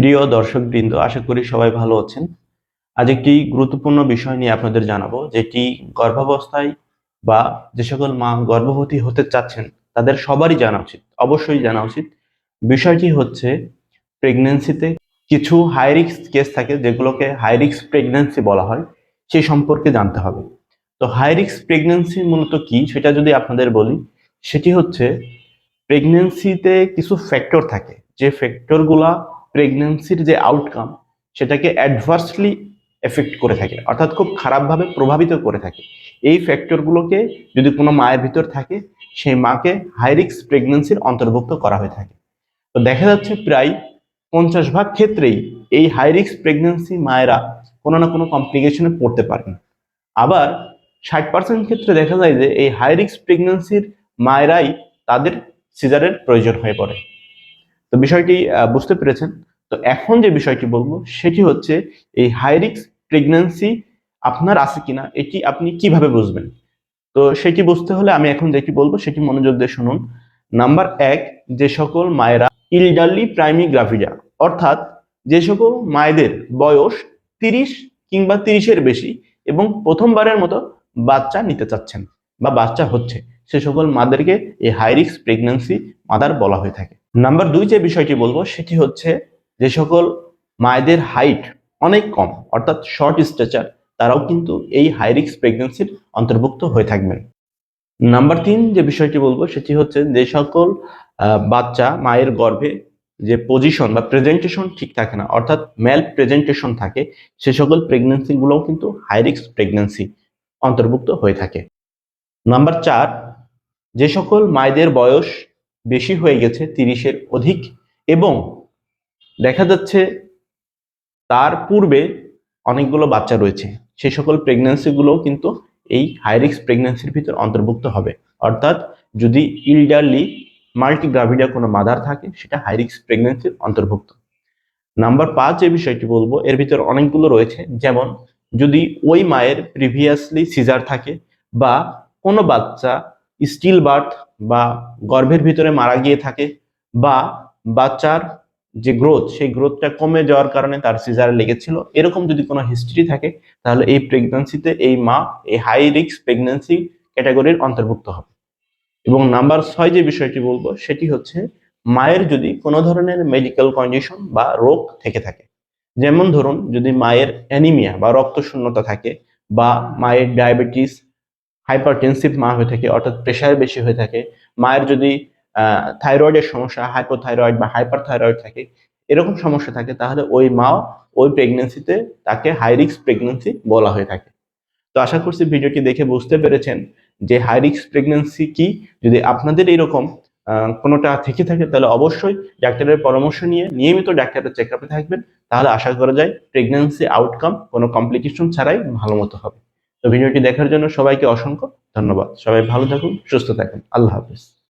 প্রিয় দর্শকবৃন্দ, আশা করি সবাই ভালো আছেন। আজ একটি গুরুত্বপূর্ণ বিষয় নিয়ে আপনাদের জানাব, যেটি গর্ভাবস্থায় বা যে সকল মা গর্ভবতী হতে চাচ্ছেন, তাদের সবারই জানা উচিত, অবশ্যই জানা উচিত। বিষয়টি হচ্ছে প্রেগনেন্সিতে কিছু হাই রিস্ক কেস থাকে, যেগুলোকে হাই রিস্ক প্রেগনেন্সি বলা হয় সেই সম্পর্কে জানতে হবে। তো হাই রিস্ক প্রেগনেন্সি মূলত কি, সেটা যদি আপনাদের বলি, সেটি হচ্ছে প্রেগনেন্সিতে কিছু ফ্যাক্টর থাকে, যে ফ্যাক্টরগুলা প্রেগনেন্সির যে আউটকাম সেটাকে অ্যাডভার্সলি এফেক্ট করে থাকে, অর্থাৎ খুব খারাপভাবে প্রভাবিত করে থাকে। এই ফ্যাক্টরগুলোকে যদি কোনো মায়ের ভিতর থাকে, সেই মাকে হাইরিক্স প্রেগনেন্সির অন্তর্ভুক্ত করা হয়ে থাকে। তো দেখা যাচ্ছে প্রায় পঞ্চাশ ভাগ ক্ষেত্রেই এই হাইরিক্স প্রেগনেন্সি মায়েরা কোনো না কোনো কমপ্লিকেশনে পড়তে পারেন আবার ষাট পার্সেন্ট ক্ষেত্রে দেখা যায় যে এই হাইরিক্স প্রেগনেন্সির মায়েরাই তাদের সিজারের প্রয়োজন হয়ে পড়ে। তো বিষয়টি বুঝতে পেরেছেন। তো এখন যে বিষয়টি বলব, সেটি হচ্ছে এই হাইরিক্স প্রেগন্যান্সি আপনার আছে কিনা, এটি আপনি কীভাবে বুঝবেন? তো সেটি বুঝতে হলে আমি এখন যেটি বলব, সেটি মনোযোগ দিয়ে শুনুন। নাম্বার এক, যে সকল মায়েরা ইলডারলি প্রাইমি গ্রাভিডা অর্থাৎ যে সকল মায়েদের বয়স তিরিশ কিংবা তিরিশের বেশি এবং প্রথমবারের মতো বাচ্চা নিতে চাচ্ছেন বা বাচ্চা হচ্ছে, সে সকল মাদেরকে এই হাইরিক্স প্রেগন্যান্সি মাদার বলা হয়ে থাকে। নাম্বার দুই যে বিষয়টি বলব, সেটি হচ্ছে যে সকল মায়েদের হাইট অনেক কম, অর্থাৎ শর্ট স্ট্রেচার তারাও কিন্তু এই হাই রিক্স প্রেগনেন্সির অন্তর্ভুক্ত হয়ে থাকবেন। নাম্বার তিন যে বিষয়টি বলব, সেটি হচ্ছে যে সকল বাচ্চা মায়ের গর্ভে যে পজিশন বা প্রেজেন্টেশন ঠিক থাকে না, অর্থাৎ মেল প্রেজেন্টেশন থাকে, সে সকল প্রেগনেন্সিগুলোও কিন্তু হাই রিক্স প্রেগনেন্সি অন্তর্ভুক্ত হয়ে থাকে। নাম্বার চার, যে সকল মায়েদের বয়স বেশি হয়ে গেছে তিরিশের অধিক এবং দেখা যাচ্ছে তার পূর্বে অনেকগুলো বাচ্চা রয়েছে। সেই সকল প্রেগনেন্সিগুলোও কিন্তু এই হাই হাইরিক্স প্রেগনেন্সির ভিতর অন্তর্ভুক্ত হবে। অর্থাৎ যদি ইলডারলি মাল্টিগ্রাভিডা কোনো মাদার থাকে, সেটা হাই হাইরিক্স প্রেগনেন্সির অন্তর্ভুক্ত। নাম্বার পাঁচ যে বিষয়টি বলব, এর ভিতর অনেকগুলো রয়েছে। যেমন যদি ওই মায়ের প্রিভিয়াসলি সিজার থাকে বা কোনো বাচ্চা স্টিল বার্থ বা গর্ভের ভিতরে মারা গিয়ে থাকে বা বাচ্চার যে গ্রোথ সেই গ্রোথটা কমে যাওয়ার কারণে তার সিজারে লেগেছিল। এরকম যদি কোনো হিস্ট্রি থাকে, তাহলে এই প্রেগন্যান্সিতে এই মা এই হাই রিস্ক প্রেগন্যান্সি ক্যাটাগরির অন্তর্ভুক্ত হবে। এবং নাম্বার ছয় যে বিষয়টি বলব, সেটি হচ্ছে মায়ের যদি কোনো ধরনের মেডিকেল কন্ডিশন বা রোগ থেকে থাকে, যেমন ধরুন যদি মায়ের অ্যানিমিয়া বা রক্তশূন্যতা থাকে বা মায়ের ডায়াবেটিস হাইপারটেনসিভ মা হয়ে থাকে, অর্থাৎ প্রেশার বেশি হয়ে থাকে, মায়ের যদি থাইরয়েডের সমস্যা হাইপোথাইরয়েড বা হাইপার থাইরয়েড থাকে, এরকম সমস্যা থাকে, তাহলে ওই মাও ওই প্রেগনেন্সিতে তাকে হাই রিস্ক প্রেগনেন্সি বলা হয়ে থাকে। তো আশা করছি ভিডিওটি দেখে বুঝতে পেরেছেন যে হাই রিস্ক প্রেগনেন্সি কি। যদি আপনাদের এরকম কোনোটা থেকে থাকে, তাহলে অবশ্যই ডাক্তারের পরামর্শ নিয়ে নিয়মিত ডাক্তারের চেক আপে থাকবেন। তাহলে আশা করা যায় প্রেগনেন্সি আউটকাম কোনো কমপ্লিকেশন ছাড়াই ভালো মতো হবে। তো ভিডিওটি দেখার জন্য সবাইকে অসংখ্য ধন্যবাদ। সবাই ভালো থাকুন সুস্থ থাকুন। আল্লাহ হাফিজ।